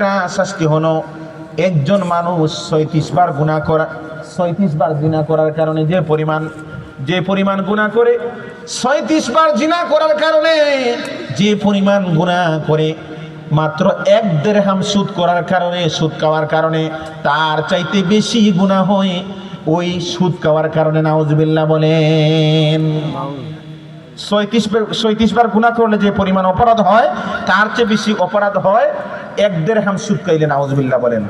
একটা শাস্তি হলো, একজন মানুষ ছয়ত্রিশ বার গুণা করা, ছয়ত্রিশ বার জিনা করার কারণে যে পরিমাণ যে পরিমাণ গুণা করে, ছয়ত্রিশ বার জিনা করার কারণে যে পরিমাণ গুণা করে, মাত্র এক দেড় হাম সুদ করার কারণে, সুদ খাওয়ার কারণে, তার চাইতে বেশি গুণা হয়, ওই সুদ খাওয়ার কারণে নাউজবিল্লা বলেন। ছয়ত্রিশ বার ছয়ত্রিশ বার গুণা করলে যে পরিমাণ অপরাধ হয়, তার চেয়ে বেশি অপরাধ হয় এক দেড় হাম সুদ খাইলে নাউজবিল্লা বলেন!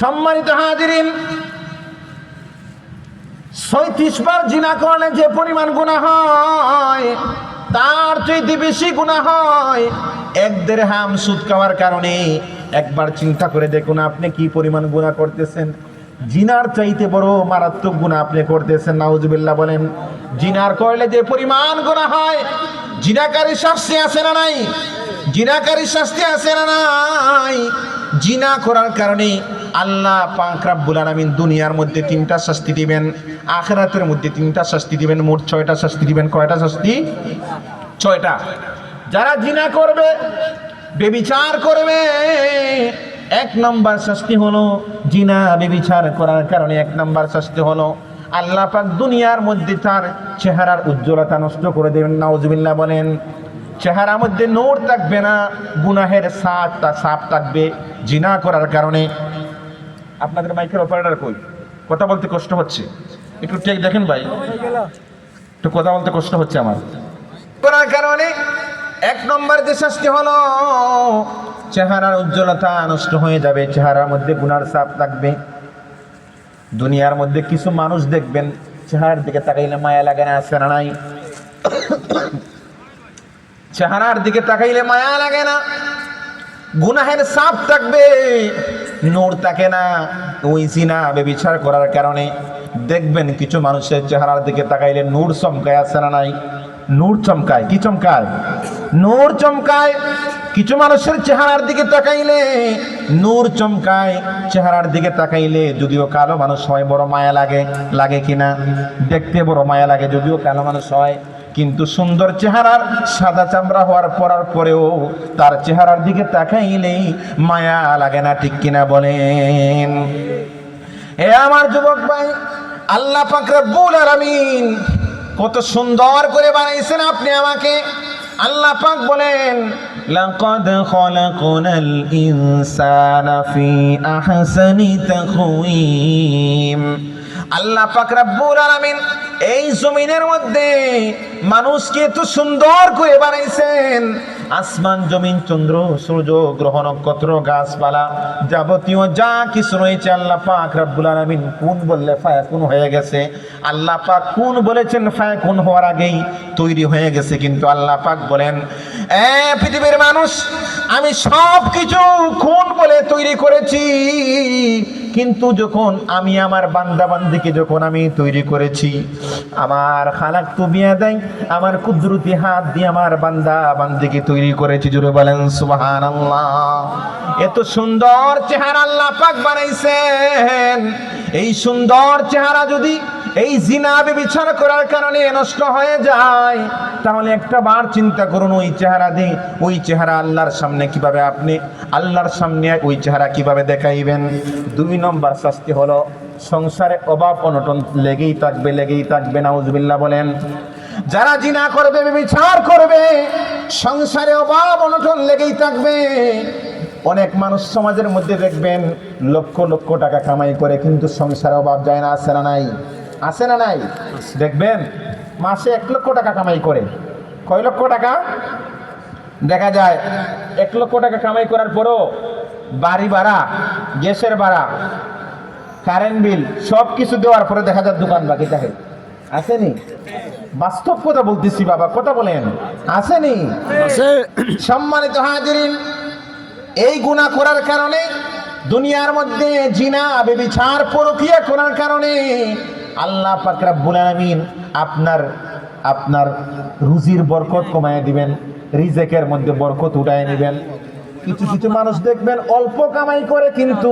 সম্মানিত হাজিরিন, ছয়ত্রিশ বার জিনা করলে যে পরিমাণ গুণা হয়, তার চাইতে বেশি গুণা হয়, এক দেড় হাম সুদ খাওয়ার কারণে একবার চিন্তা করে দেখুন আপনি কি পরিমাণ গুণা করতেছেন। জিনার চাইতে বড় মারাত্মক গুণা আপনি করতেছেন, নাউজুবিল্লাহ বলেন। জিনার করলে যে পরিমাণ গুণা হয়, জিনাকারী শাস্তি আছে না নাই? জিনাকারী শাস্তি আছে না নাই? জিনা করার কারণে আল্লাহ পাক রাব্বুল দুনিয়ার মধ্যে তিনটা শাস্তি দিবেন, আখিরাতের মধ্যে তিনটা শাস্তি দিবেন, মোট ছয়টা শাস্তি দিবেন। কয়টা শাস্তি? ছয়টা। যারা জিনা করবে, বেবিচার করবে। এক নম্বর শাস্তি হলো জিনা বেবিচার করার কারণে এক নম্বর শাস্তি হলো আল্লাহ পাক দুনিয়ার মধ্যে তার চেহারার উজ্জ্বলতা নষ্ট করে দেবেন। নাউজুবিল্লাহ বলেন চেহারার মধ্যে নোর থাকবে না, গুনাহের সাপ তা সাপ থাকবে জিনা করার কারণে। আপনাদের মাইকের অপারেটার কই? কথা বলতে কষ্ট হচ্ছে। একটু টেক দেখেন ভাই। একটু কথা বলতে কষ্ট হচ্ছে আমার। করার কারণে এক নম্বর যে শাস্তি হলো, চেহারার উজ্জ্বলতা নষ্ট হয়ে যাবে, চেহারার মধ্যে গুনার সাপ থাকবে। দুনিয়ার মধ্যে কিছু মানুষ দেখবেন, চেহারার দিকে তাকাইলে মায়া লাগে না, আছে না নাই? চেহারার দিকে তাকাইলে মায়া লাগে না। গুনাহের সাপ থাকবে, নূর থাকে না। ওই সিনা বেবিচার করার কারণে দেখবেন কিছু মানুষের চেহারার দিকে তাকাইলে নূর চমকায় আছে না নাই? নূর চমকায়, কি চমকায়? নূর চমকায়, কিছু মানুষের চেহারার দিকে তাকাইলে নূর চমকায়। চেহারার দিকে তাকাইলে যদিও কালো মানুষ হয়, বড় মায়া লাগে লাগে কিনা? দেখতে বড় মায়া লাগে, যদিও কালো মানুষ হয়। কিন্তু সুন্দর চেহারার সাদা চামড়া হওয়ার পরার পরেও তার চেহারার দিকে তাকাইলেই মায়া লাগে না, ঠিক কিনা বলেন? এ আমার যুবক ভাই, আল্লাহ রব্বুল আলামিন কত সুন্দর করে বানাইছেন আপনি আমাকে। আল্লাহ পাক বলেন, লাকাদ খলাকনাল ইনসানা ফি আহসানি তাকওয়িম। আল্লাহ পাক রব্বুল আলামিন এই জমিনের মধ্যে মানুষকে এত সুন্দর করে বানাইছেন। আসমান, জমিন, চন্দ্র, সূর্য, গ্রহ, নক্ষত্র, গাছপালা যাবতীয় যা কিছু রয়েছে আল্লাহ পাক রব্বুল আলামিন কোন বললে ফায়াকুন হয়ে গেছে? আল্লাহ পাক কোন বলেছেন ফায়াকুন হওয়ার আগেই তৈরি হয়ে গেছে, কিন্তু আল্লাহ পাক বলেন, এ পৃথিবীর মানুষ, আমি সব কিছু কোন বলে তৈরি করেছি? কিন্তু যখন আমি আমার বান্দাবান্দিকে যখন আমি তৈরি করেছি, আমার খালাক তো বিয়ে দেয়, আমার কুদরতি হাত দিয়ে আমার বান্দা বান্দিকে তৈরি করেছি জুড়ে বলেন সুবাহান এত সুন্দর চেহারা আল্লাহ পাক বানাইছেন। এই সুন্দর চেহারা যদি এই জিনাবে বিচার করার কারণে নষ্ট হয়ে যায়। তাহলে একটা বার চিন্তা করুন, ওই চেহারা দিয়ে, ওই চেহারা আল্লাহর সামনে কীভাবে আপনি, আল্লাহর সামনে ওই চেহারা কীভাবে দেখাইবেন? দুই নম্বর শাস্তি হলো, সংসারে অভাব অনটন লেগেই থাকবে লেগেই থাকবে, নাউজবিল্লাহ বলেন। যারা জিনা করবে বিচার করবে, সংসারে অভাব অনটন লেগেই থাকবে। অনেক মানুষ সমাজের মধ্যে দেখবেন, লক্ষ লক্ষ টাকা কামাই করে, কিন্তু সংসারে অভাব যায় না, আসে না, নাই। আসে না নাই? দেখবেন মাসে এক লক্ষ টাকা কামাই করে। কয় লক্ষ টাকা? দেখা যায় এক লক্ষ টাকা কামাই করার পরও বাড়ি ভাড়া গ্যাসের ভাড়া কারেন্ট বিল সব কিছু দেওয়ার পরে দেখা যায় দোকান বাকি থাকে। আসেনি বাস্তব কথা বলতেছি বাবা কথা বলেন। আসেনি সম্মানিত হাজিরিন এই গুণা করার কারণে দুনিয়ার মধ্যে জিনা বেবিচার পরকিয়া করার কারণে আল্লাহ পাক রাব্বুল আলামিন আপনার আপনার রুজির বরকত কমায় দিবেন, রিজেকের মধ্যে বরকত উঠায় নেবেন। কিছু কিছু মানুষ দেখবেন অল্প কামাই করে, কিন্তু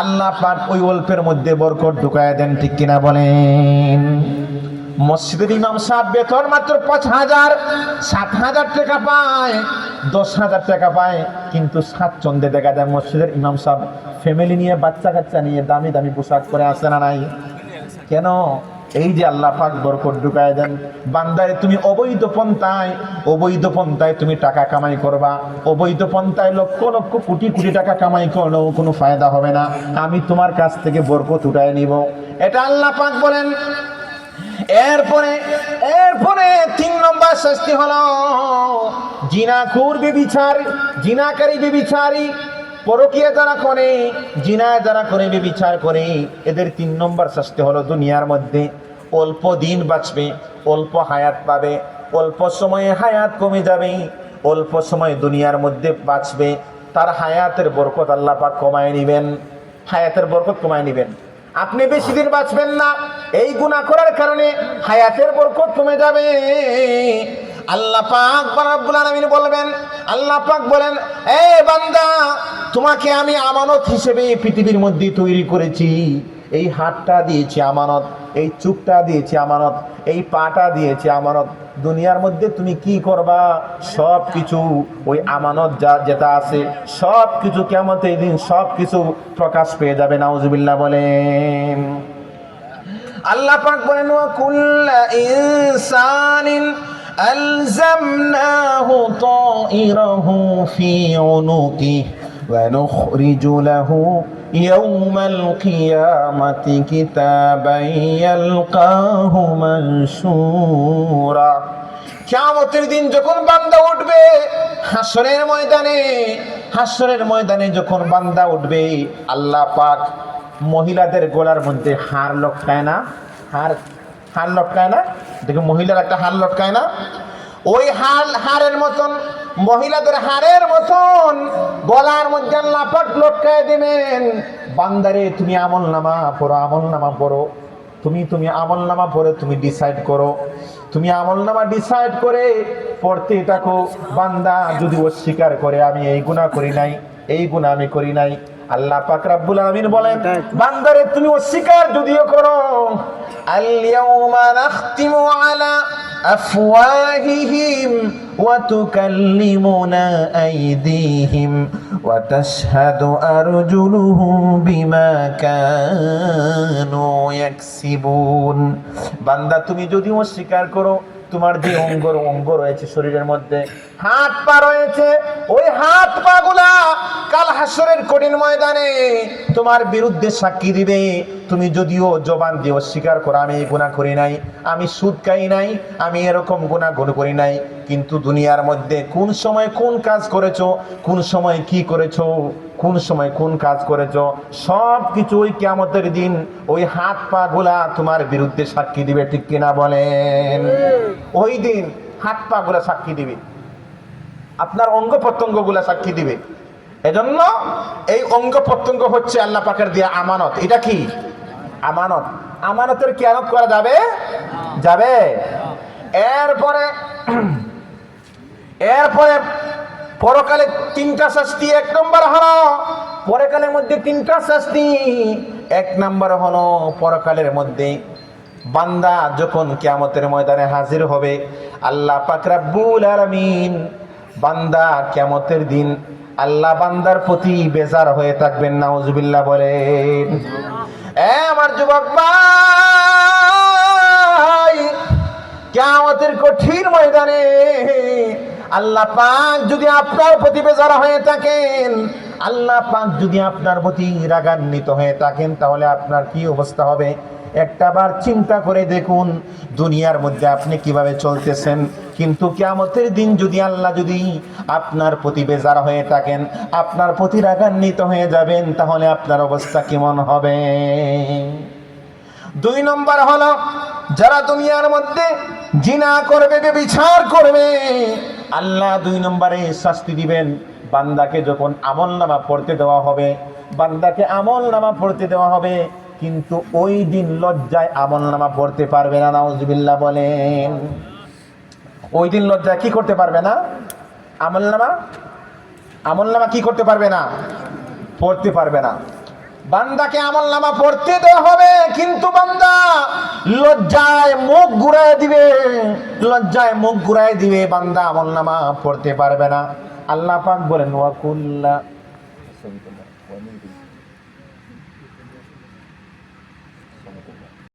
আল্লাহ পাক ওই অল্পের মধ্যে বরকত ঢুকায় দেন, ঠিক কিনা বলেন? মসজিদের ইমাম সাহেব বেতন মাত্র পাঁচ হাজার, সাত হাজার টাকা পায়, দশ হাজার টাকা পায়, কিন্তু স্বাচ্ছন্দ্যে দেখা যায় মসজিদের ইমাম সাহেব ফ্যামিলি নিয়ে বাচ্চা কাচ্চা নিয়ে দামি দামি পোশাক পরে আসে না নাই? কেন? এই যে আল্লাহ পাক বরকত ঢুকায় দেন, বান্দারে তুমি অবৈধ পন্থায় অবৈধ পন্থায় তুমি টাকা কামাই করবা, অবৈধ পন্থায় লক্ষ লক্ষ কোটি কোটি টাকা কামাই করলেও কোনো ফায়দা হবে না। আমি তোমার কাছ থেকে বরকত উঠায় নিব। এটা আল্লাহ পাক বলেন। এরপরে এরপরে তিন নম্বর শাস্তি হলো জিনাকুর বিবিচার, জিনাকারী বিবিচারী পরকীয়া যারা করে জিনা যারা করে বিবিচার করে, এদের তিন নম্বর শাস্তি হলো দুনিয়ার মধ্যে। অল্প দিন বাঁচবে, অল্প হায়াত পাবে, অল্প সময়ে হায়াত কমে যাবে, অল্প সময় দুনিয়ার মধ্যে বাঁচবে। তার হায়াতের বরকত আল্লাহ পাক কমায় নেবেন। হায়াতের বরকত কমায় নেবেন। আপনি বেশি দিন বাঁচবেন না। এই গুনাহ করার কারণে হায়াতের বরকত কমে যাবে। আল্লাহ পাক বলবেন, আল্লাহ পাক বলেন, এ বান্দা তোমাকে আমি আমানত হিসেবে পৃথিবীর মধ্যে তৈরি করেছি এই হাতটা দিয়েছি আমানত এই চুপটা দিয়েছি আমানত এই পাটা দিয়েছি আমানত দুনিয়ার মধ্যে তুমি কি করবা সব কিছু ওই আমানত যা যেটা আছে সব কিছু কেমন এই দিন সব কিছু প্রকাশ পেয়ে যাবে নাউজুবিল্লাহ বলেন আল্লাহ পাক বলেন ওয়া কুল্লা ইনসানিন ألزمناه طائره في عنقه ونخرج له يوم القيامة كتابا يلقاه منشورا কিয়ামতের দিন যখন বান্দা উঠবে হাসরের ময়দানে হাসরের ময়দানে যখন বান্দা উঠবে আল্লাহ পাক মহিলাদের গলার মধ্যে হার লটকায় না হার হার লটকায় না দেখো মহিলার একটা হার লটকায় না ওই হার হারের মতন মহিলাদের হারের মতন, গলার মধ্যে পাক লটকায় দেবেন। বান্দারে, তুমি আমল নামা পড়ো, আমল নামা পড়ো। তুমি তুমি আমল নামা পড়ে তুমি ডিসাইড করো। তুমি আমল নামা ডিসাইড করে পড়তে থাকো। বান্দা যদি অস্বীকার করে, আমি এই গুণা করি নাই, এই গুণা আমি করি নাই। আল্লাহ পাক রাব্বুল আলামিন বলেন, বান্দারে, তুমি অস্বীকার যদিও করো। আল ইয়াউমা নাখতিমু আলা আফওয়াহিহিম ওয়া أيديهم وتشهد أرجلهم بما كانوا يكسبون. বান্দা, তুমি যদি স্বীকার করো, তোমার যে অঙ্গর অঙ্গ রয়েছে শরীরের মধ্যে, হাত পা রয়েছে ওই হাত পা গুলা কাল হাসরের কঠিন ময়দানে তোমার বিরুদ্ধে সাক্ষী দিবে। তুমি যদিও জবান দিয়ে অস্বীকার করো আমি এই গুণা করি নাই আমি সুদ খাই নাই আমি এরকম গুণা গুণ করি নাই। কিন্তু দুনিয়ার মধ্যে কোন সময় কোন কাজ করেছ কোন সময় কি করেছ কোন সময় কোন কাজ করেছ সব কিছু ওই কেমতের দিন ওই হাত পা গুলা তোমার বিরুদ্ধে সাক্ষী দিবে ঠিক কিনা বলেন? ওই দিন হাত পা গুলা সাক্ষী দিবে। আপনার অঙ্গ প্রত্যঙ্গগুলা সাক্ষী দিবে। এজন্য এই অঙ্গ প্রত্যঙ্গ হচ্ছে আল্লাহ পাকের দিয়া আমানত। এটা কি? আমানত। আমানতের কেয়ানত করা যাবে? যাবে। এরপরে এরপরে পরকালে তিনটা শাস্তি, এক নম্বর হলো পরকালের মধ্যে তিনটা শাস্তি। এক নম্বর হলো পরকালের মধ্যে বান্দা যখন কিয়ামতের ময়দানে হাজির হবে, আল্লাহ পাক রাব্বুল আলামিন বান্দা কিয়ামতের দিন আল্লাহ বান্দার প্রতি বেজার হয়ে থাকবেন, নাউজুবিল্লাহ বলেন। এ আমার যুবক ভাই, কেয়ামতের কঠিন ময়দানে আল্লাহ পাক যদি আপনার প্রতি বেজার হয়ে থাকেন, আল্লাহ পাক যদি আপনার প্রতি রাগান্বিত হয়ে থাকেন, তাহলে আপনার কি অবস্থা হবে? একটা বার চিন্তা করে দেখুন, দুনিয়ার মধ্যে আপনি কীভাবে চলতেছেন। কিন্তু কেয়ামতের দিন যদি আল্লাহ যদি আপনার প্রতি বেজার হয়ে থাকেন, আপনার প্রতি রাগান্বিত হয়ে যাবেন, তাহলে আপনার অবস্থা কেমন হবে? দুই নম্বর হলো, যারা দুনিয়ার মধ্যে জিনা করবে বিচার করবে, আল্লাহ দুই নম্বরে শাস্তি দিবেন। বান্দাকে যখন আমল নামা পড়তে দেওয়া হবে, বান্দাকে আমল নামা পড়তে দেওয়া হবে কিন্তু ওই দিন লজ্জায় আমল নামা পড়তে পারবে না, নাউজবিল্লাহ বলেন। ওই দিন লজ্জায় কি করতে পারবে না? আমল নামা? আমল নামা কি করতে পারবে না? পড়তে পারবে না। বান্দাকে আমল নামা পড়তে দেওয়া হবে, কিন্তু বান্দা লজ্জায় মুখ ঘুরায় দিবে, লজ্জায় মুখ ঘুরায় দিবে, বান্দা আমল নামা পড়তে পারবে না। আল্লাহ পাক বলেন ওয়াকুল্লা